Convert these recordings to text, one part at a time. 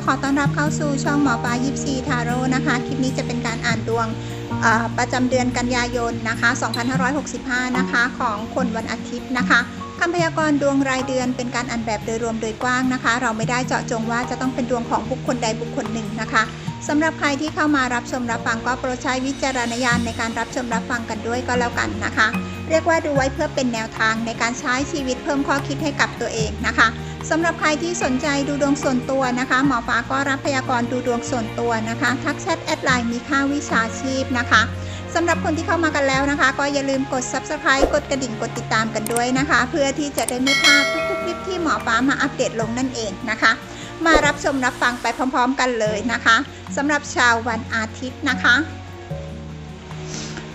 ก็ขอต้อนรับเข้าสู่ช่องหมอปลายิปซีทาโร่นะคะ คลิปนี้จะเป็นการอ่านดวงประจำเดือนกันยายนนะคะ 2565 นะคะของคนวันอาทิตย์นะคะคำพยากรณ์ดวงรายเดือนเป็นการอ่านแบบโดยรวมโดยกว้างนะคะ เราไม่ได้เจาะจงว่าจะต้องเป็นดวงของบุคคลใดบุคคลหนึ่งนะคะสำหรับใครที่เข้ามารับชมรับฟังก็โปรดใช้วิจารณญาณในการรับชมรับฟังกันด้วยก็แล้วกันนะคะ เรียกว่าดูไว้เพื่อเป็นแนวทางในการใช้ชีวิตเพิ่มข้อคิดให้กับตัวเองนะคะ สำหรับใครที่สนใจดูดวงส่วนตัวนะคะ หมอฟ้าก็รับพยากรณ์ดูดวงส่วนตัวนะคะ ทักแชทแอดไลน์มีค่าวิชาชีพนะคะสำหรับคนที่เข้ามากันแล้วนะคะ ก็อย่าลืมกด subscribe กดกระดิ่งกดติดตามกันด้วยนะคะ เพื่อที่จะได้ไม่พลาดทุกๆคลิปที่หมอฟ้ามาอัปเดตลงนั่นเองนะคะ มารับชมรับฟังไปพร้อม ๆ กันเลยนะคะสำหรับชาววันอาทิตย์นะคะ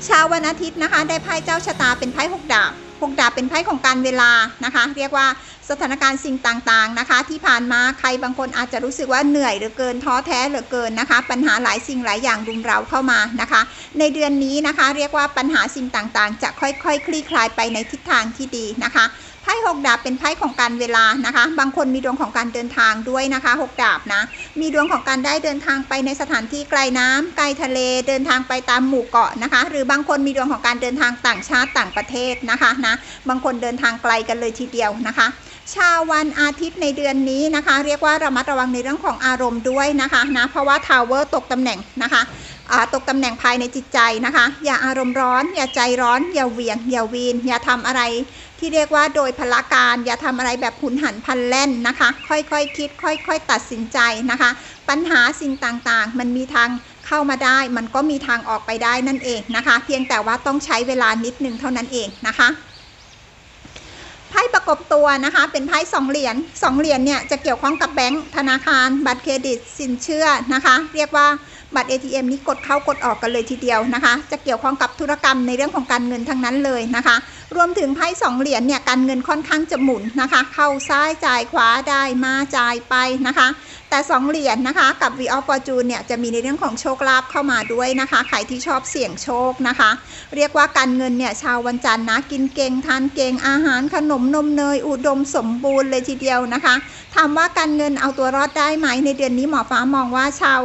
ชาววันอาทิตย์นะคะ ได้ไพ่เจ้าชะตาเป็นไพ่หกดาบหกดาบเป็นไพ่ของการเวลานะคะ เรียกว่า สถานการณ์สิ่งต่างๆนะคะ ที่ผ่านมาใครบางคนอาจจะรู้สึกว่าเหนื่อยเหลือเกินท้อแท้เหลือเกินนะคะ ปัญหาหลายสิ่งหลายอย่างรุมเร้าเข้ามานะคะ ในเดือนนี้นะคะ เรียกว่าปัญหาสิ่งต่างๆ จะค่อยๆคคลี่คลายไปในทิศทางที่ดีนะคะไพ่หกดาบเป็นไพ่ของการเวลานะคะ บางคนมีดวงของการเดินทางด้วยนะคะหกดาบนะ มีดวงของการได้เดินทางไปในสถานที่ไกลน้ำไกลทะเลเดินทางไปตามหมู่เกาะนะคะ หรือบางคนมีดวงของการเดินทางต่างชาติต่างประเทศนะคะนะ บางคนเดินทางไกลกันเลยทีเดียวนะคะ ชาววันอาทิตย์ในเดือนนี้นะคะ เรียกว่าระมัดระวังในเรื่องของอารมณ์ด้วยนะคะนะเพราะว่าทาวเวอร์ตกตำแหน่งนะคะตกตำแหน่งภายในจิตใจนะคะ อย่าอารมณ์ร้อน อย่าใจร้อน อย่าเวียง อย่าวีน อย่าทำอะไร ที่เรียกว่าโดยพละการ อย่าทำอะไรแบบหุนหันพันแล่นนะคะ ค่อยๆคคิด ค่อย ๆ ตัดสินใจนะคะ ปัญหาสิ่งต่างๆ มันมีทางเข้ามาได้ มันก็มีทางออกไปได้นั่นเองนะคะ เพียงแต่ว่าต้องใช้เวลานิดนึงเท่านั้นเองนะคะ กบตัวนะคะ เป็นไพ่สองเหรียญสองเหรียญเนี่ยจะเกี่ยวข้องกับแบงก์ธนาคาร บัตรเครดิตสินเชื่อนะคะ เรียกว่าบัตร ATM นี้กดเข้ากดออกกันเลยทีเดียวนะคะ จะเกี่ยวข้องกับธุรกรรมในเรื่องของการเงินทั้งนั้นเลยนะคะรวมถึงไพ่สองเหรียญเนี่ยการเงินค่อนข้างจะหมุนนะคะ เข้าซ้ายจ่ายขวาได้มาจ่ายไปนะคะ แต่สองเหรียญนะคะกับ V of Fortune เนี่ยจะมีในเรื่องของโชคลาภเข้ามาด้วยนะคะใครที่ชอบเสี่ยงโชคนะคะ เรียกว่าการเงินเนี่ยชาววันจันทร์นะกินเก่งทานเก่งอาหารขนมนมเนยอุดมสมบูรณ์เลยทีเดียวนะคะถามว่าการเงินเอาตัวรอดได้ไหมในเดือนนี้หมอฟ้ามองว่าชาว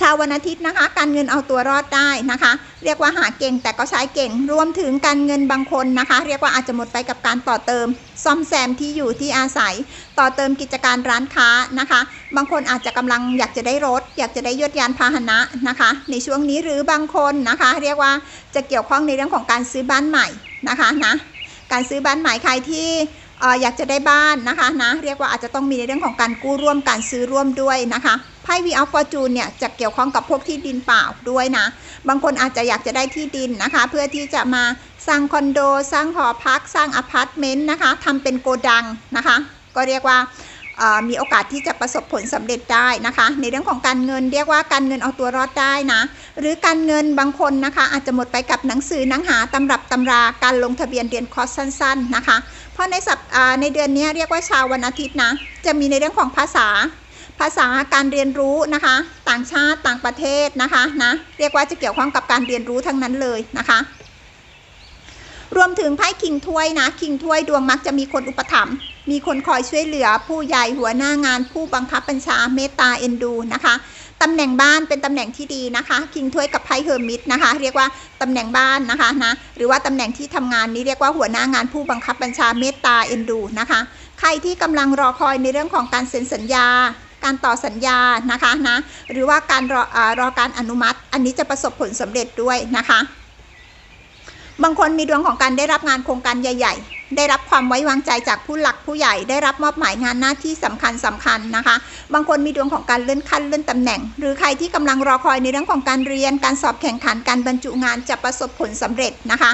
ชาววันอาทิตย์นะคะ การเงินเอาตัวรอดได้นะคะ เรียกว่าหาเก่งแต่ก็ใช้เก่ง รวมถึงการเงินบางคนนะคะ เรียกว่าอาจจะหมดไปกับการต่อเติม ซ่อมแซมที่อยู่ที่อาศัย ต่อเติมกิจการร้านค้านะคะ บางคนอาจจะกำลังอยากจะได้รถ อยากจะได้ยดยานพาหนะนะคะ ในช่วงนี้หรือบางคนนะคะ เรียกว่าจะเกี่ยวข้องในเรื่องของการซื้อบ้านใหม่นะคะนะการซื้อบ้านใหม่ใครที่อยากจะได้บ้านนะคะนะเรียกว่าอาจจะต้องมีในเรื่องของการกู้ร่วมการซื้อร่วมด้วยนะคะ ไพ่ V of Fortune เนี่ยจะเกี่ยวข้องกับพวกที่ดินเปล่าด้วยนะ บางคนอาจจะอยากจะได้ที่ดินนะคะ เพื่อที่จะมาสร้างคอนโด สร้างหอพัก สร้างอพาร์ตเมนต์นะคะทำเป็นโกดังนะคะ ก็เรียกว่ามีโอกาสที่จะประสบผลสำเร็จได้นะคะ ในเรื่องของการเงินเรียกว่าการเงินเอาตัวรอดได้นะ หรือการเงินบางคนนะคะ อาจจะหมดไปกับหนังสือหนังหาตำรับตำราการลงทะเบียนเรียนคอร์สสั้น ๆ นะคะ เพราะในสัปในเดือนนี้เรียกว่าชาววันอาทิตย์นะ จะมีในเรื่องของภาษา ภาษาการเรียนรู้นะคะ ต่างชาติต่างประเทศนะคะนะเรียกว่าจะเกี่ยวข้องกับการเรียนรู้ทั้งนั้นเลยนะคะ รวมถึงไพ่คิงถ้วยนะคิงถ้วยดวงมักจะมีคนอุปถัมภ์มีคนคอยช่วยเหลือ ผู้ใหญ่หัวหน้างาน ผู้บังคับบัญชาเมตตาเอ็นดูนะคะตำแหน่งบ้านเป็นตำแหน่งที่ดีนะคะคิงถ้วยกับไพ่เฮอร์มิตนะคะ เรียกว่าตำแหน่งบ้านนะคะนะหรือว่าตำแหน่งที่ทำงานนี้เรียกว่าหัวหน้างานผู้บังคับบัญชาเมตตาเอ็นดูนะคะ ใครที่กำลังรอคอยในเรื่องของการเซ็นสัญญา การต่อสัญญานะคะนะหรือว่าการรออรอการอนุมัติ อันนี้จะประสบผลสำเร็จด้วยนะคะ บางคนมีดวงของการได้รับงานโครงการใหญ่ ๆ ได้รับความไว้วางใจจากผู้หลักผู้ใหญ่ ได้รับมอบหมายงานหน้าที่สำคัญสำคัญนะคะ บางคนมีดวงของการเลื่อนขั้นเลื่อนตำแหน่ง หรือใครที่กำลังรอคอยในเรื่องของการเรียน การสอบแข่งขันการบรรจุงานจะประสบผลสำเร็จนะคะ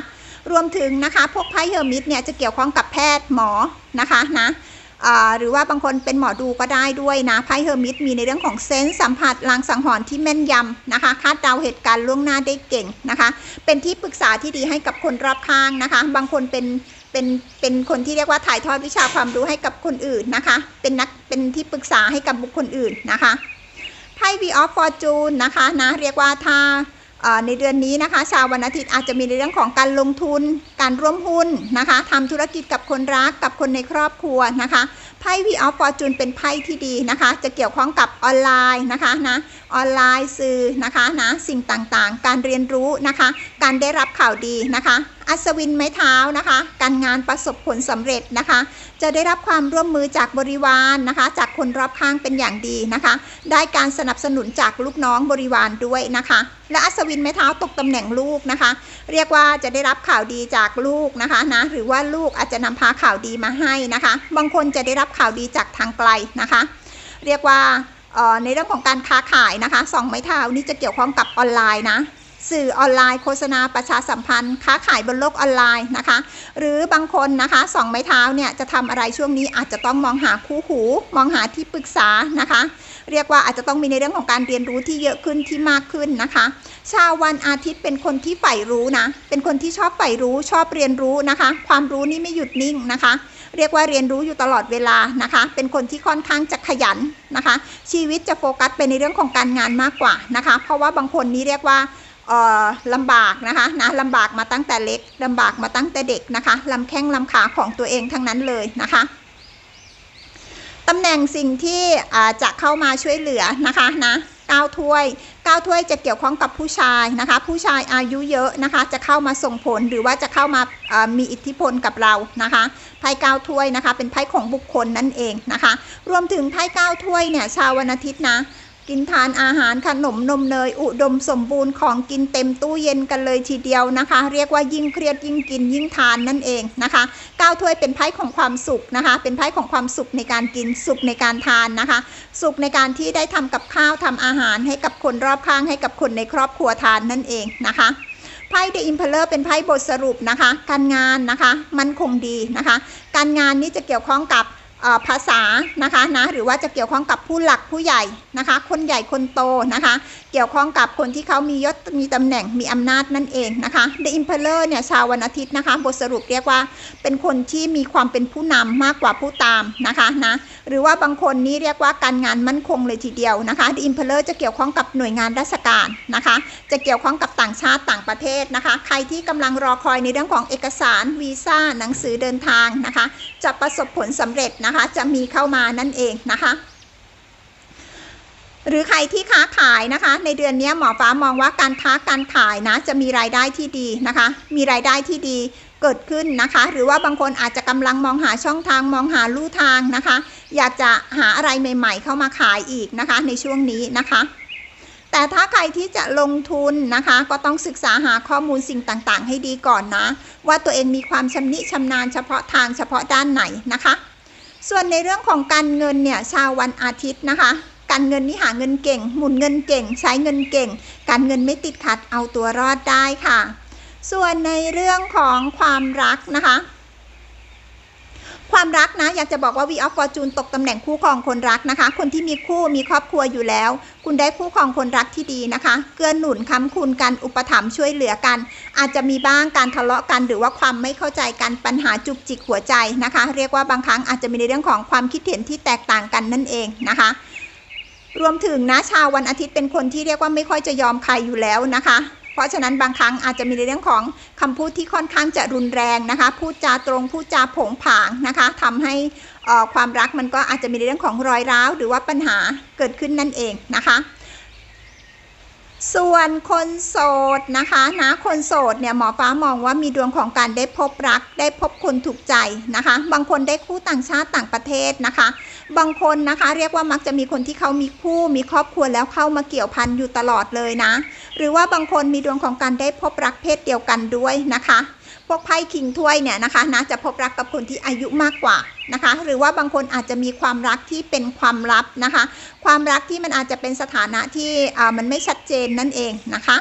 รวมถึงนะคะพวกไพ่เฮอร์มิตเนี่ยจะเกี่ยวข้องกับแพทย์หมอนะคะนะ หรือว่าบางคนเป็นหมอดูก็ได้ด้วยนะไพ่เฮอร์มิตมีในเรื่องของเซนส์สัมผัสลางสังหรณ์ที่แม่นยำนะคะ คาดเดาเหตุการณ์ล่วงหน้าได้เก่งนะคะ เป็นที่ปรึกษาที่ดีให้กับคนรอบข้างนะคะ บางคนเป็นเป็นเป็นคนที่เรียกว่าถ่ายทอดวิชาความรู้ให้กับคนอื่นนะคะ เป็นนักเป็นที่ปรึกษาให้กับบุคคลอื่นนะคะไพ่ V of Fortune นะคะนะเรียกว่าถ้า ในเดือนนี้นะคะ ชาววันอาทิตย์อาจจะมีในเรื่องของการลงทุน การร่วมหุ้นนะคะทำธุรกิจกับคนรักกับคนในครอบครัวนะคะไพ่วีออฟฟอร์จูนเป็นไพ่ที่ดีนะคะ จะเกี่ยวข้องกับออนไลน์นะคะนะออนไลน์สื่อนะคะนะสิ่งต่างๆ การเรียนรู้นะคะ การได้รับข่าวดีนะคะ อัศวินไม้เท้านะคะ การงานประสบผลสำเร็จนะคะ จะได้รับความร่วมมือจากบริวารนะคะ จากคนรอบข้างเป็นอย่างดีนะคะ ได้การสนับสนุนจากลูกน้องบริวารด้วยนะคะ และอัศวินไม้เท้าตกตำแหน่งลูกนะคะ เรียกว่าจะได้รับข่าวดีจากลูกนะคะนะหรือว่าลูกอาจจะนำพาข่าวดีมาให้นะคะ บางคนจะได้รับข่าวดีจากทางไกลนะคะ เรียกว่าเอ่อในเรื่องของการค้าขายนะคะสองไม้เท้านี่จะเกี่ยวข้องกับออนไลน์นะ สื่อออนไลน์โฆษณาประชาสัมพันธ์ ค้าขายบนโลกออนไลน์นะคะ หรือบางคนนะคะสองไม้เท้าเนี่ยจะทำอะไรช่วงนี้อาจจะต้องมองหาคู่หู มองหาที่ปรึกษานะคะ เรียกว่าอาจจะต้องมีในเรื่องของการเรียนรู้ที่เยอะขึ้นที่มากขึ้นนะคะ ชาววันอาทิตย์เป็นคนที่ใฝ่รู้นะ เป็นคนที่ชอบใฝ่รู้ชอบเรียนรู้นะคะ ความรู้นี่ไม่หยุดนิ่งนะคะ เรียกว่าเรียนรู้อยู่ตลอดเวลานะคะ เป็นคนที่ค่อนข้างจะขยันนะคะ ชีวิตจะโฟกัสไปในเรื่องของการงานมากกว่านะคะ เพราะว่าบางคนนี้เรียกว่า ลำบากนะคะนะลำบากมาตั้งแต่เล็กลำบากมาตั้งแต่เด็กนะคะลำแข้งลำขาของตัวเองทั้งนั้นเลยนะคะตำแหน่งสิ่งที่จะเข้ามาช่วยเหลือนะคะนะก้าวถ้วยก้าวถ้วยจะเกี่ยวข้องกับผู้ชายนะคะ ผู้ชายอายุเยอะนะคะ จะเข้ามาส่งผลหรือว่าจะเข้ามาอ่ามีอิทธิพลกับเรานะคะไพ่ก้าวถ้วยนะคะ เป็นไพ่ของบุคคลนั่นเองนะคะ รวมถึงไพ่ก้าวถ้วยเนี่ยชาววันอาทิตย์นะ กินทานอาหารขนมนมเนย อุดมสมบูรณ์ของกินเต็มตู้เย็นกันเลยทีเดียวนะคะ เรียกว่ายิ่งเครียดยิ่งกินยิ่งทานนั่นเองนะคะก้าวถ้วยเป็นไพ่ของความสุขนะคะ เป็นไพ่ของความสุขในการกินสุขในการทานนะคะ สุขในการที่ได้ทำกับข้าวทำอาหารให้กับคนรอบข้างให้กับคนในครอบครัวทานนั่นเองนะคะไพ่ The Emperor เป็นไพ่บทสรุปนะคะ การงานนะคะ มันคงดีนะคะ การงานนี้จะเกี่ยวข้องกับ ภาษานะคะนะหรือว่าจะเกี่ยวข้องกับผู้หลักผู้ใหญ่นะคะ คนใหญ่คนโตนะคะ เกี่ยวข้องกับคนที่เขามียศมีตำแหน่งมีอำนาจนั่นเองนะคะ The Emperor เนี่ยชาววันอาทิตย์นะคะ บทสรุปเรียกว่าเป็นคนที่มีความเป็นผู้นำมากกว่าผู้ตามนะคะนะหรือว่าบางคนนี้เรียกว่าการงานมั่นคงเลยทีเดียวนะคะ The Emperor จะเกี่ยวข้องกับหน่วยงานราชการนะคะ จะเกี่ยวข้องกับต่างชาติต่างประเทศนะคะ ใครที่กำลังรอคอยในเรื่องของเอกสารวีซ่าหนังสือเดินทางนะคะ จะประสบผลสำเร็จนะคะจะมีเข้ามานั่นเองนะคะ หรือใครที่ค้าขายนะคะ ในเดือนนี้หมอฟ้ามองว่าการค้าการขายนะ จะมีรายได้ที่ดีนะคะ มีรายได้ที่ดีเกิดขึ้นนะคะ หรือว่าบางคนอาจจะกำลังมองหาช่องทางมองหาลู่ทางนะคะ อยากจะหาอะไรใหม่ ๆ เข้ามาขายอีกนะคะ ในช่วงนี้นะคะแต่ถ้าใครที่จะลงทุนนะคะ ก็ต้องศึกษาหาข้อมูลสิ่งต่างๆ ให้ดีก่อนนะ ว่าตัวเองมีความชำนิชำนาญเฉพาะทางเฉพาะด้านไหนนะคะ ส่วนในเรื่องของการเงินเนี่ยชาววันอาทิตย์นะคะ การเงินนี่หาเงินเก่ง หมุนเงินเก่ง ใช้เงินเก่ง การเงินไม่ติดขัดเอาตัวรอดได้ค่ะ ส่วนในเรื่องของความรักนะคะ ความรักนะ อยากจะบอกว่า V of Fortune ตกตำแหน่งคู่ครองคนรักนะคะ คนที่มีคู่มีครอบครัวอยู่แล้ว คุณได้คู่ครองคนรักที่ดีนะคะ เกื้อหนุนค้ำคุณกันอุปถัมภ์ช่วยเหลือกัน อาจจะมีบ้างการทะเลาะกัน หรือว่าความไม่เข้าใจกันปัญหาจุกจิกหัวใจนะคะ เรียกว่าบางครั้งอาจจะมีในเรื่องของความคิดเห็นที่แตกต่างกันนั่นเองนะคะรวมถึงนะชาววันอาทิตย์เป็นคนที่เรียกว่าไม่ค่อยจะยอมใครอยู่แล้วนะคะ เพราะฉะนั้นบางครั้งอาจจะมีในเรื่องของคำพูดที่ค่อนข้างจะรุนแรงนะคะ พูดจาตรง พูดจาผงผางนะคะทำให้ความรักมันก็อาจจะมีในเรื่องของรอยร้าว หรือว่าปัญหาเกิดขึ้นนั่นเองนะคะส่วนคนโสดนะคะนะคนโสดเนี่ยหมอฟ้ามองว่ามีดวงของการได้พบรัก ได้พบคนถูกใจนะคะ บางคนได้คู่ต่างชาติต่างประเทศนะคะ บางคนนะคะเรียกว่ามักจะมีคนที่เขามีคู่มีครอบครัวแล้วเข้ามาเกี่ยวพันอยู่ตลอดเลยนะ หรือว่าบางคนมีดวงของการได้พบรักเพศเดียวกันด้วยนะคะ พวกไพ่คิงถ้วยเนี่ยนะคะนะจะพบรักกับคนที่อายุมากกว่านะคะ หรือว่าบางคนอาจจะมีความรักที่เป็นความลับนะคะ ความรักที่มันอาจจะเป็นสถานะที่มันไม่ชัดเจนนั่นเองนะคะ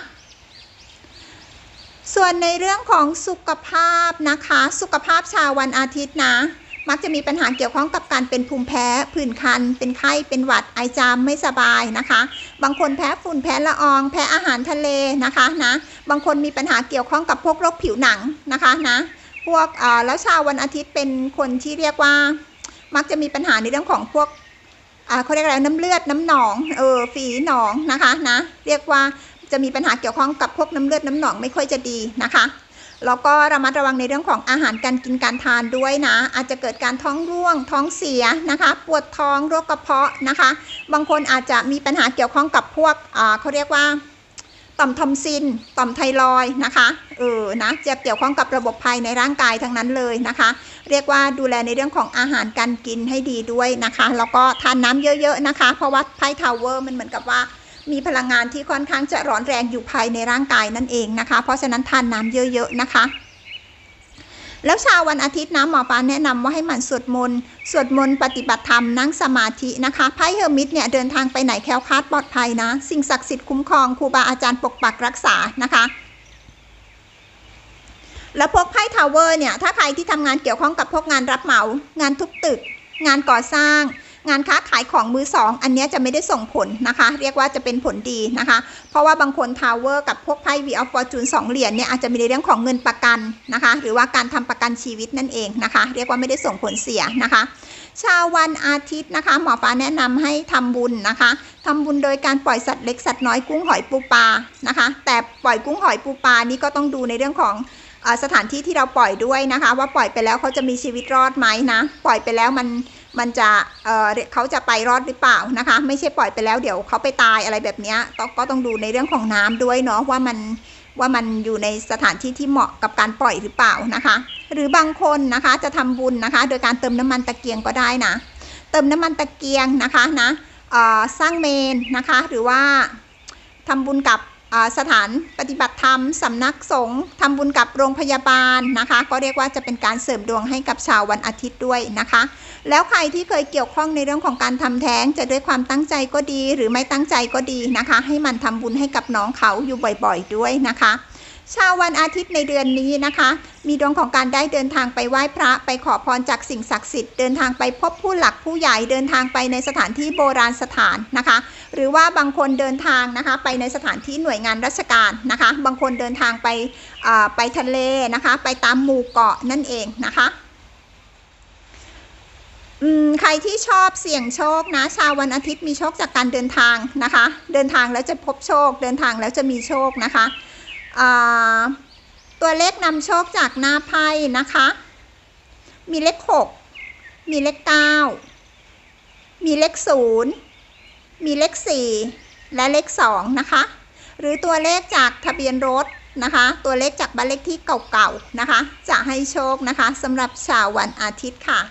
ส่วนในเรื่องของสุขภาพนะคะ สุขภาพชาววันอาทิตย์นะ มักจะมีปัญหาเกี่ยวข้องกับการเป็นภูมิแพ้ผื่นคัน เป็นไข้ เป็นหวัด ไอจาม ไม่สบายนะคะ บางคนแพ้ฝุ่น แพ้ละออง แพ้อาหารทะเลนะคะนะ บางคนมีปัญหาเกี่ยวข้องกับพวกโรคผิวหนังนะคะนะ พวกอ่าแล้วชาววันอาทิตย์เป็นคนที่เรียกว่า มักจะมีปัญหาในเรื่องของพวกอ่าเขาเรียกอะไร น้ำเลือด น้ำหนอง เออ ฝีหนองนะคะนะ เรียกว่าจะมีปัญหาเกี่ยวข้องกับพวกน้ำเลือดน้ำหนองไม่ค่อยจะดีนะคะ แล้วก็ระมัดระวังในเรื่องของอาหารการกินการทานด้วยนะ อาจจะเกิดการท้องร่วง ท้องเสียนะคะ ปวดท้องโรคกระเพาะนะคะ บางคนอาจจะมีปัญหาเกี่ยวข้องกับพวกอ่าเขาเรียกว่าต่อมทอมซิน ต่อมไทรอยนะคะเออนะจะเกี่ยวข้องกับระบบภายในร่างกายทั้งนั้นเลยนะคะ เรียกว่าดูแลในเรื่องของอาหารการกินให้ดีด้วยนะคะ แล้วก็ทานน้ำเยอะๆนะคะ เพราะว่าไพ่ทาวเวอร์มันเหมือนกับว่า มีพลังงานที่ค่อนข้างจะร้อนแรงอยู่ภายในร่างกายนั่นเองนะคะ เพราะฉะนั้นทานน้ำเยอะ ๆ นะคะ แล้วชาววันอาทิตย์นะหมอปลาแนะนำว่าให้หมันสวดมนต์สวดมนต์ปฏิบัติธรรมนั่งสมาธินะคะไพ่เฮอร์มิตเนี่ยเดินทางไปไหนแคล้วคลาดปลอดภัยนะ สิ่งศักดิ์สิทธิ์คุ้มครองครูบาอาจารย์ปกปักรักษานะคะแล้วพวกไพ่ทาวเวอร์เนี่ย ถ้าใครที่ทำงานเกี่ยวข้องกับพวกงานรับเหมา งานทุบตึก งานก่อสร้าง งานค้าขายของมือสองอันนี้จะไม่ได้ส่งผลนะคะ เรียกว่าจะเป็นผลดีนะคะ เพราะว่าบางคนทาวเวอร์กับพวกไพ่วีออฟฟอร์จูนสองเหรียญเนี่ยอาจจะมีในเรื่องของเงินประกันนะคะ หรือว่าการทำประกันชีวิตนั่นเองนะคะ เรียกว่าไม่ได้ส่งผลเสียนะคะชาววันอาทิตย์นะคะ หมอฟ้าแนะนำให้ทำบุญนะคะทำบุญโดยการปล่อยสัตว์เล็กสัตว์น้อยกุ้งหอยปูปลานะคะ แต่ปล่อยกุ้งหอยปูปลานี่ก็ต้องดูในเรื่องของอสถานที่ที่เราปล่อยด้วยนะคะ ว่าปล่อยไปแล้วเขาจะมีชีวิตรอดไหมนะ ปล่อยไปแล้วมัน มันจะเเขาจะไปรอดหรือเปล่านะคะ ไม่ใช่ปล่อยไปแล้วเดี๋ยวเขาไปตายอะไรแบบนี้ก็ต้องดูในเรื่องของน้ำด้วยเนาะว่ามันว่ามันอยู่ในสถานที่ที่เหมาะกับการปล่อยหรือเปล่านะคะ หรือบางคนนะคะจะทำบุญนะคะ โดยการเติมน้ำมันตะเกียงก็ได้นะเติมน้ำมันตะเกียงนะคะนะสร้างเมนนะคะ หรือว่าทำบุญกับ สถานปฏิบัติธรรมสำนักสงฆ์ทำบุญกับโรงพยาบาลนะคะ ก็เรียกว่าจะเป็นการเสริมดวงให้กับชาววันอาทิตย์ด้วยนะคะ แล้วใครที่เคยเกี่ยวข้องในเรื่องของการทำแท้งจะด้วยความตั้งใจก็ดี หรือไม่ตั้งใจก็ดีนะคะ ให้มันทำบุญให้กับน้องเขาอยู่บ่อยๆ ด้วยนะคะ ชาววันอาทิตย์ในเดือนนี้นะคะ มีดวงของการได้เดินทางไปไหว้พระไปขอพรจากสิ่งศักดิ์สิทธิ์เดินทางไปพบผู้หลักผู้ใหญ่เดินทางไปในสถานที่โบราณสถานนะคะ หรือว่าบางคนเดินทางนะคะ ไปในสถานที่หน่วยงานราชการนะคะ บางคนเดินทางไปอ่าไปทะเลนะคะ ไปตามหมู่เกาะนั่นเองนะคะอืมใครที่ชอบเสี่ยงโชคนะชาววันอาทิตย์มีโชคจากการเดินทางนะคะ เดินทางแล้วจะพบโชค เดินทางแล้วจะมีโชคนะคะ ตัวเลขนำโชคจากหน้าไพ่นะคะ มีเลขหกมีเลขเก้ามีเลขศูนย์มีเลขสี่และเลขสองนะคะ หรือตัวเลขจากทะเบียนรถนะคะ ตัวเลขจากบ้านเลขที่เก่าๆนะคะ จะให้โชคนะคะสำหรับชาววันอาทิตย์ค่ะ